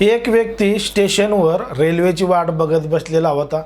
एक व्यक्ती स्टेशनवर रेल्वेची वाट बघत बसलेला होता.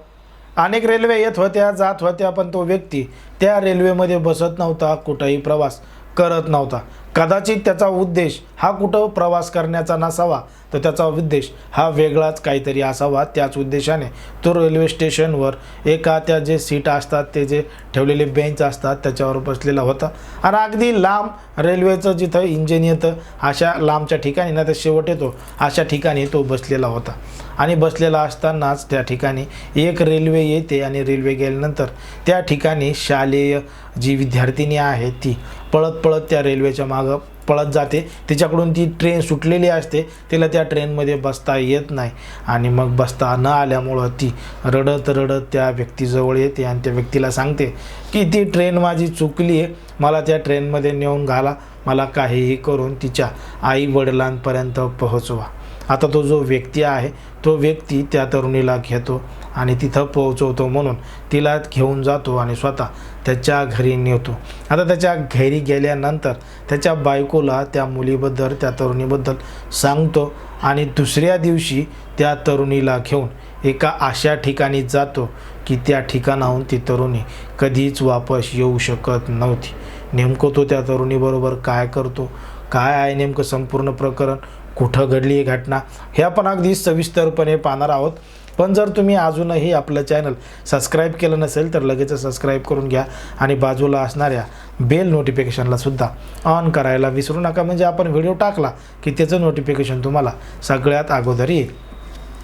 अनेक रेल्वे येत होत्या जात होत्या पण तो व्यक्ती त्या रेल्वेमध्ये बसत नव्हता कुठंही प्रवास करत नव्हता. कदाचित त्याचा उद्देश हा कुठं प्रवास करण्याचा नसावा तर त्याचा उद्देश हा वेगळाच काहीतरी असावा. त्याच उद्देशाने तो रेल्वे स्टेशनवर एका त्या जे सीट असतात ते जे ठेवलेले बेंच असतात त्याच्यावर बसलेला होता. आणि अगदी लांब रेल्वेचं जिथं इंजिन येतं अशा लांबच्या ठिकाणी ना तर शेवट येतो अशा ठिकाणी तो बसलेला होता. आणि बसलेला असतानाच त्या ठिकाणी एक रेल्वे येते आणि रेल्वे गेल्यानंतर त्या ठिकाणी शालेय जी विद्यार्थिनी आहे ती पळत पळत त्या रेल्वेच्या माग पळत जाते. तिच्याकडून ती ट्रेन सुटलेली असते. तिला त्या ट्रेनमध्ये बसता येत नाही. आणि मग बसता न आल्यामुळं ती रडत रडत त्या व्यक्तीजवळ येते आणि त्या व्यक्तीला सांगते की ती ट्रेन माझी चुकली आहे. मला त्या ट्रेनमध्ये नेऊन घाला. मला काहीही करून तिच्या आई वडिलांपर्यंत पोहोचवा. आता तो जो व्यक्ती आहे तो व्यक्ती त्या तरुणीला घेतो आणि तिथं पोहोचवतो म्हणून तिला घेऊन जातो आणि स्वतः त्याच्या घरी नेतो. आता त्याच्या घरी गेल्यानंतर त्याच्या बायकोला त्या मुलीबद्दल त्या तरुणीबद्दल सांगतो आणि दुसऱ्या दिवशी त्या तरुणीला घेऊन एका अशा ठिकाणी जातो की त्या ठिकाणाहून ती तरुणी कधीच वापस येऊ शकत नव्हती. नेमकं तो त्या तरुणीबरोबर काय करतो? काय आहे नेमकं संपूर्ण प्रकरण? कुठं घडली ही घटना हे आपण अगदी सविस्तरपणे पाहणार आहोत. पण जर तुम्ही अजूनही आपलं चॅनल सबस्क्राईब केलं नसेल तर लगेच सबस्क्राईब करून घ्या आणि बाजूला असणाऱ्या बेल नोटिफिकेशनला सुद्धा ऑन करायला विसरू नका. म्हणजे आपण व्हिडिओ टाकला की त्याचं नोटिफिकेशन तुम्हाला सगळ्यात अगोदर येईल.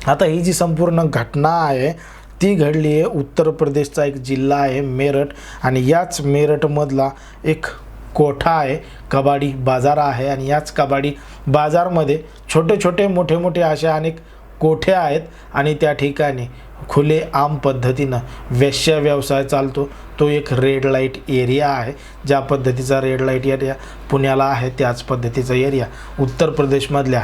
आता ही जी संपूर्ण घटना आहे ती घडली आहे उत्तर प्रदेशचा एक जिल्हा आहे मेरठ. आणि याच मेरठमधला एक कोठा आहे कबाडी बाजार आहे. आणि याच कबाडी बाजारमध्ये छोटे छोटे मोठे मोठे असे अनेक कोठे आहेत आणि त्या ठिकाणी खुले आम पद्धतीनं वेश्या व्यवसाय चालतो. तो एक रेड लाइट एरिया आहे. ज्या पद्धतीचा रेड लाइट एरिया पुण्याला आहे त्याच पद्धतीचा एरिया उत्तर प्रदेशमधल्या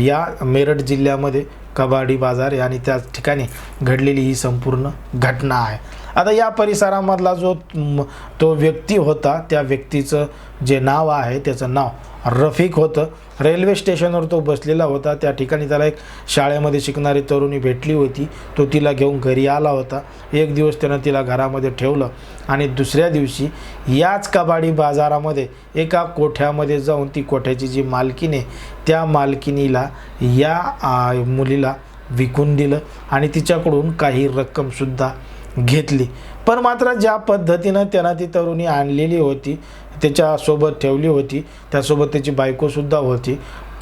या मेरठ जिल्ह्यामध्ये कबाडी बाजार आणि त्याच ठिकाणी घडलेली ही संपूर्ण घटना आहे. आता या परिसरामधला जो तो व्यक्ती होता त्या व्यक्तीचं जे नाव आहे त्याचं नाव रफिक होतं. रेल्वे स्टेशनवर तो बसलेला होता. त्या ठिकाणी त्याला एक शाळेमध्ये शिकणारी तरुणी भेटली होती. तो तिला घेऊन घरी आला होता. एक दिवस त्यानं तिला घरामध्ये ठेवलं आणि दुसऱ्या दिवशी याच कबाडी बाजारामध्ये एका कोठ्यामध्ये जाऊन ती कोठ्याची जी मालकीने आहे त्या मालकिनीला या मुलीला विकून दिलं आणि तिच्याकडून काही रक्कमसुद्धा घेतली. पण मात्र ज्या पद्धतीनं त्यांना ती तरुणी आणलेली होती त्याच्यासोबत ठेवली होती त्यासोबत त्याची बायकोसुद्धा होती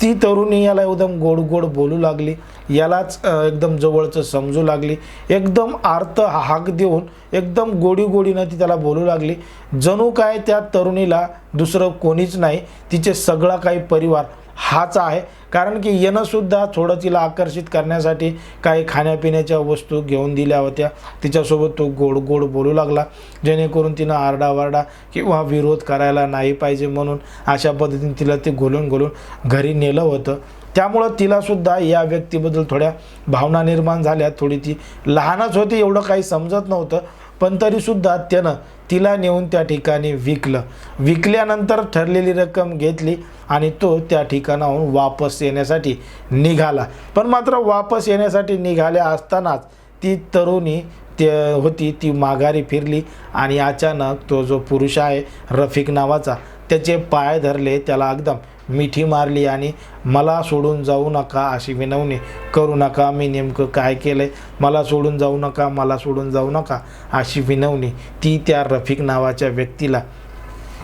ती तरुणी याला एकदम गोड गोड बोलू लागली यालाच एकदम जवळचं समजू लागली एकदम आर्त हाक देऊन एकदम गोडी गोडीनं ती त्याला बोलू लागली. जणू काय त्या तरुणीला दुसरं कोणीच नाही तिचे सगळा काही परिवार हाच आहे. कारण की येणंसुद्धा थोडं तिला आकर्षित करण्यासाठी काही खाण्यापिण्याच्या वस्तू घेऊन दिल्या होत्या. तिच्यासोबत तो गोड गोड बोलू लागला. जेणेकरून तिनं आरडावारडा किंवा विरोध करायला नाही पाहिजे म्हणून अशा पद्धतीने तिला ते घोलून घोलून घरी नेलं होतं. त्यामुळं तिलासुद्धा या व्यक्तीबद्दल थोड्या भावना निर्माण झाल्या. थोडी ती लहानच होती एवढं काही समजत नव्हतं. पण तरीसुद्धा त्यानं तिला नेऊन त्या ठिकाणी विकलं. विकल्यानंतर ठरलेली रक्कम घेतली आणि तो त्या ठिकाणाहून वापस येण्यासाठी निघाला. पण मात्र वापस येण्यासाठी निघाल्या असतानाच ती तरुणी ते होती ती माघारी फिरली आणि अचानक तो जो पुरुष आहे रफिक नावाचा त्याचे पाय धरले त्याला एकदम मिठी मारली आणि मला सोडून जाऊ नका अशी विनवणी करू नका. मी नेमकं काय केलं आहे मला सोडून जाऊ नका मला सोडून जाऊ नका अशी विनवणी ती त्या रफिक नावाच्या व्यक्तीला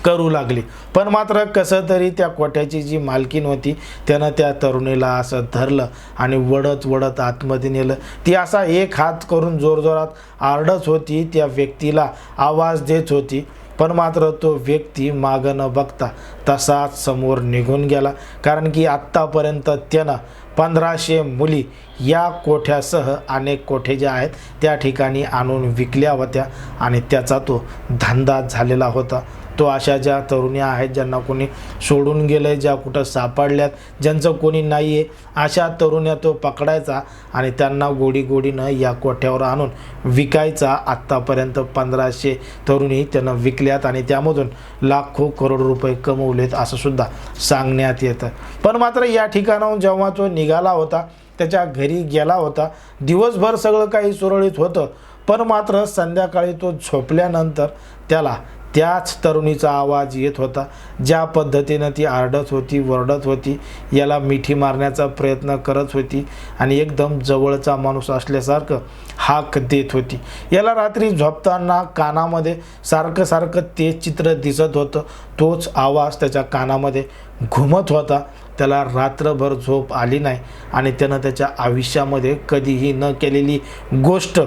करू लागली. पण मात्र कसं तरी त्या कोठ्याची जी मालकीन होती त्यानं त्या तरुणीला असं धरलं आणि वडत वडत आतमध्ये नेलं. ती असा एक हात करून जोरजोरात आरडत होती त्या व्यक्तीला आवाज देत होती. पण मात्र तो व्यक्ती मागं न बघता तसाच समोर निघून गेला. कारण की आत्तापर्यंत त्यानं पंधराशे मुली या कोठ्यासह अनेक कोठे ज्या आहेत त्या ठिकाणी आणून विकल्या होत्या आणि त्याचा तो धंदा झालेला होता. तो अशा ज्या तरुणी आहेत ज्यांना कोणी सोडून गेलं आहे ज्या कुठं सापडल्यात ज्यांचं कोणी नाही आहे अशा तरुण्या तो पकडायचा आणि त्यांना गोडी गोडीनं या कोठ्यावर आणून विकायचा. आत्तापर्यंत पंधराशे तरुणी त्यानं विकल्यात आणि त्यामधून लाखो करोड रुपये कमवलेत असं सुद्धा सांगण्यात येतं. पण मात्र या ठिकाणाहून जेव्हा तो निघाला होता त्याच्या घरी गेला होता दिवसभर सगळं काही सुरळीत होतं. पण मात्र संध्याकाळी तो झोपल्यानंतर त्याला त्याच तरुणीचा आवाज येत होता. ज्या पद्धतीनं ती आरडत होती वरडत होती याला मिठी मारण्याचा प्रयत्न करत होती आणि एकदम जवळचा माणूस असल्यासारखं हाक देत होती. याला रात्री झोपताना कानामध्ये सारखं सारखं ते चित्र दिसत होतं. तोच आवाज त्याच्या कानामध्ये घुमत होता. त्याला रात्रभर झोप आली नाही आणि त्यानं त्याच्या आयुष्यामध्ये कधीही न केलेली गोष्ट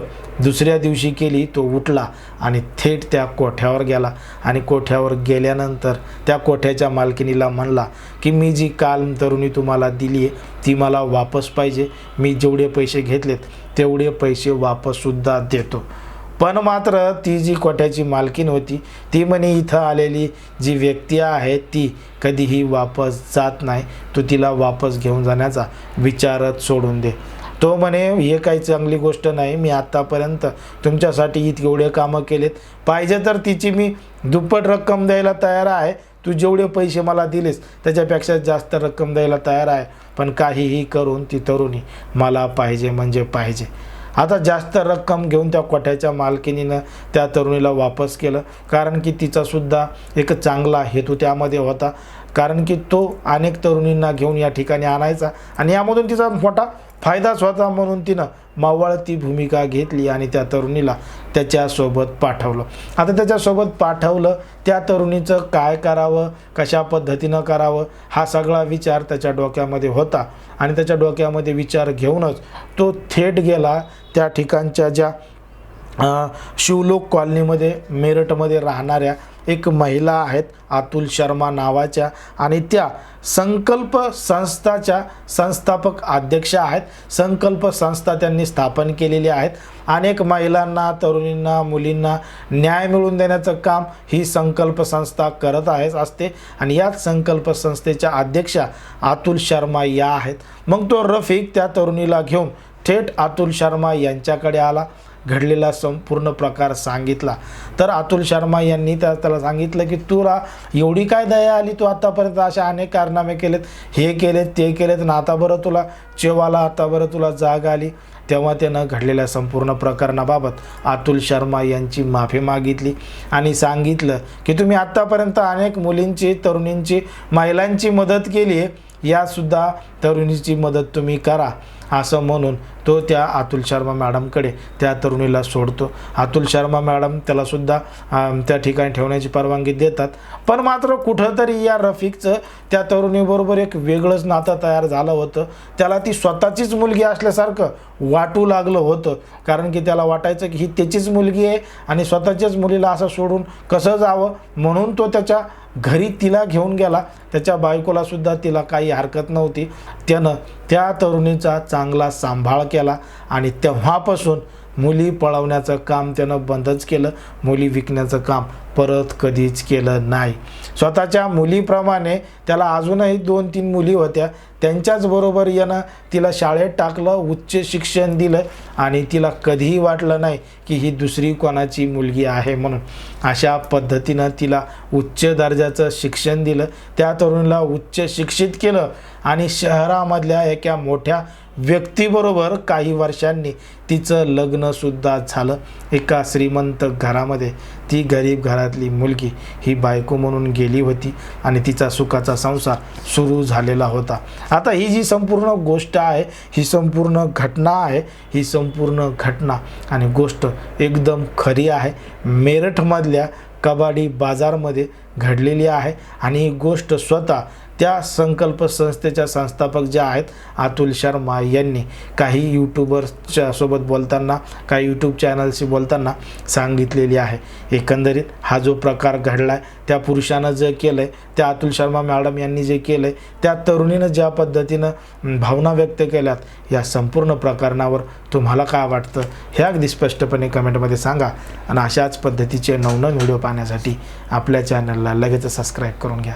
दुसऱ्या दिवशी केली तो उठला आणि थेट त्या कोठ्यावर गेला. आणि कोठ्यावर गेल्यानंतर त्या कोठ्याच्या मालकिनीला म्हणला की मी जी काल तरुणी तुम्हाला दिली आहे ती मला वापस पाहिजे. मी जेवढे पैसे घेतलेत तेवढे पैसे वापससुद्धा देतो. पण मात्र ती जी कोठ्याची मालकीन होती ती म्हणे इथं आलेली जी व्यक्ती आहे ती कधीही वापस जात नाही. तू तिला वापस घेऊन जाण्याचा विचारच सोडून दे. तो म्हणे हे काही चांगली गोष्ट नाही. मी आत्तापर्यंत तुमच्यासाठी इतके एवढे कामं केलेत. पाहिजे तर तिची मी दुप्पट रक्कम द्यायला तयार आहे. तू जेवढे पैसे मला दिलेस त्याच्यापेक्षा जास्त रक्कम द्यायला तयार आहे. पण काहीही करून ती तरुणी मला पाहिजे म्हणजे पाहिजे. आता जास्त रक्कम घेऊन त्या कोठ्याच्या मालकिनीनं त्या तरुणीला वापस केलं. कारण की तिचासुद्धा एक चांगला हेतू त्यामध्ये होता. कारण की तो अनेक तरुणींना घेऊन या ठिकाणी आणायचा. आणि यामधून तिचा मोठा फायदाच होता म्हणून तिनं मावळती भूमिका घेतली आणि त्या तरुणीला त्याच्यासोबत पाठवलं. आता त्याच्यासोबत पाठवलं त्या तरुणीचं काय करावं कशा पद्धतीनं करावं हा सगळा विचार त्याच्या डोक्यामध्ये होता. आणि त्याच्या डोक्यामध्ये विचार घेऊनच तो थेट गेला त्या ठिकाणच्या ज्या शिवलोक कॉलनीमध्ये मेरठमध्ये राहणाऱ्या एक महिला आहेत अतुल शर्मा नावाच्या आणि त्या संकल्प संस्थाच्या संस्थापक अध्यक्षा आहेत. संकल्प संस्था त्यांनी स्थापन केलेली आहेत. अनेक महिलांना तरुणींना मुलींना न्याय मिळवून देण्याचं काम ही संकल्प संस्था करत आहेच असते. आणि याच संकल्प संस्थेच्या अध्यक्षा अतुल शर्मा या आहेत. मग तो रफिक त्या तरुणीला घेऊन थेट अतुल शर्मा यांच्याकडे आला. घडलेला संपूर्ण प्रकार सांगितला. तर अतुल शर्मा यांनी त्या त्याला सांगितलं की तुला एवढी काय दया आली? तू आत्तापर्यंत अशा अनेक कारनामे केलेत. हे केलेत ते केलेत ना आता बरं तुला चेवाला आता बरं तुला जाग आली. तेव्हा त्यानं घडलेल्या संपूर्ण प्रकरणाबाबत अतुल शर्मा यांची माफी मागितली आणि सांगितलं की तुम्ही आत्तापर्यंत अनेक मुलींची तरुणींची महिलांची मदत केली आहे यासुद्धा तरुणीची मदत तुम्ही करा. असं म्हणून तो त्या अतुल शर्मा मॅडमकडे त्या तरुणीला सोडतो. अतुल शर्मा मॅडम त्यालासुद्धा त्या ठिकाणी ठेवण्याची परवानगी देतात. पण मात्र कुठंतरी या रफिकचं त्या तरुणीबरोबर एक वेगळंच नातं तयार झालं होतं. त्याला ती स्वतःचीच मुलगी असल्यासारखं वाटू लागलं होतं. कारण की त्याला वाटायचं की ही त्याचीच मुलगी आहे आणि स्वतःच्याच मुलीला असं सोडून कसं जावं? म्हणून तो त्याच्या घरी तिला घेऊन गेला. त्याच्या बायकोलासुद्धा तिला काही हरकत नव्हती. त्यानं त्या तरुणीचा चांगला सांभाळ केला. केला आणि तेव्हापासून मुली पळवण्याचं काम त्यानं बंदच केलं. मुली विकण्याचं काम परत कधीच केलं नाही. स्वतःच्या मुलीप्रमाणे त्याला अजूनही दोन तीन मुली होत्या. त्यांच्याच बरोबर यानं तिला शाळेत टाकलं उच्च शिक्षण दिलं आणि तिला कधीही वाटलं नाही की ही दुसरी कोणाची मुलगी आहे म्हणून. अशा पद्धतीनं तिला उच्च दर्जाचं शिक्षण दिलं. त्या तरुणीला उच्च शिक्षित केलं आणि शहरामधल्या एका मोठ्या व्यक्तीबरोबर काही वर्षांनी तिचं लग्नसुद्धा झालं. एका श्रीमंत घरामध्ये ती गरीब घरातली मुलगी ही बायको म्हणून गेली होती आणि तिचा सुखाचा संसार सुरू झालेला होता. आता ही जी संपूर्ण गोष्ट आहे ही संपूर्ण घटना आहे ही संपूर्ण घटना आणि गोष्ट एकदम खरी आहे. मेरठमधल्या कबाडी बाजारमध्ये घडलेली आहे आणि ही गोष्ट स्वतः त्या संकल्प संस्थेच्या संस्थापक ज्या आहेत अतुल शर्मा यांनी काही यूट्यूबर्सच्या सोबत बोलताना काही यूट्यूब चॅनलशी बोलताना सांगितलेली आहे. एकंदरीत हा जो प्रकार घडला आहे त्या पुरुषानं जे केलं आहे त्या अतुल शर्मा मॅडम यांनी जे केलं आहे त्या तरुणीनं ज्या पद्धतीनं भावना व्यक्त केल्यात या संपूर्ण प्रकरणावर तुम्हाला काय वाटतं हे अगदी स्पष्टपणे कमेंटमध्ये सांगा. आणि अशाच पद्धतीचे नवनवीन व्हिडिओ पाहण्यासाठी आपल्या चॅनलला लगेच सबस्क्राईब करून घ्या.